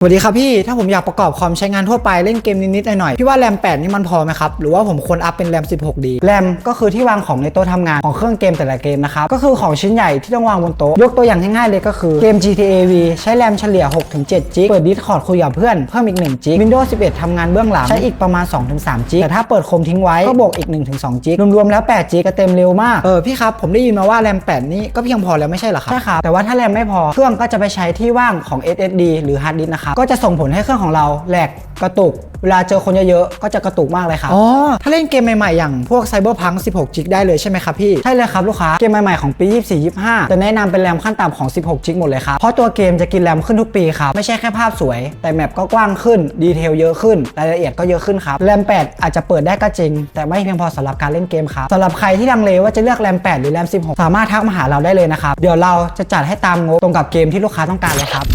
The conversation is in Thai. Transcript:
สวัสดีครับพี่ ถ้าผมอยากประกอบคอมใช้งานทั่วไปเล่นเกมนิดๆหน่อยๆพี่ว่าแรม 8 นี่มันพอไหมครับ หรือว่าผมควรอัพเป็นแรม 16 ดี แรมก็คือที่วางของในโต๊ะทำงานของเครื่องเกมแต่ละเกมนะครับ ก็คือของชิ้นใหญ่ที่ต้องวางบนโต๊ะ ยกตัวอย่างง่ายๆเลยก็คือเกม GTA V ใช้แรมเฉลี่ย 6-7 จิก เปิด Discord คุยกับเพื่อนเพิ่มอีก 1 จิก Windows 11 ทำงานเบื้องหลัง ใช้อีกประมาณ 2-3 จิก แต่ถ้าเปิดโคมทิ้งไว้ก็บวกอีก 1-2 จิก รวมๆแล้ว 8 จิกก็เต็มเร็วมาก เออพี่ครับผมได้ยินมาว่าแรม 8 นี่ก็เพียงพอแล้วไม่ใช่หรอครับใช่ครับแต่ว่าถ้าแรมไม่พอเครื่องก็จะไปใช้ที่ว่างของ SSD หรือ hard disk นะครับก็จะส่งผลให้เครื่องของเราแหลกกระตุก เวลาเจอคนเยอะๆ ก็จะกระตุกมากเลยครับ อ๋อ ถ้าเล่นเกมใหม่ๆ อย่างพวก Cyberpunk 16 จิกได้เลยใช่ไหมครับพี่ ใช่เลยครับลูกค้า เกมใหม่ๆ ของปี 24 25 จะแนะนำเป็นแรมขั้นต่ำของ 16 จิกหมดเลยครับ เพราะตัวเกมจะกินแรมขึ้นทุกปีครับ ไม่ใช่แค่ภาพสวย แต่แมปก็กว้างขึ้น ดีเทลเยอะขึ้น รายละเอียดก็เยอะขึ้นครับ แรม 8 อาจจะเปิดได้ก็จริง แต่ไม่เพียงพอสำหรับการเล่นเกมครับสำหรับใครที่ลังเลว่าจะเลือกแรม 8 หรือแรม 16 สามารถทักมาหาเราได้เลยนะครับ เดี๋ยวเราจะจัดให้ตามงบตรงกับเกมที่ลูกค้าต้องการเลยครับ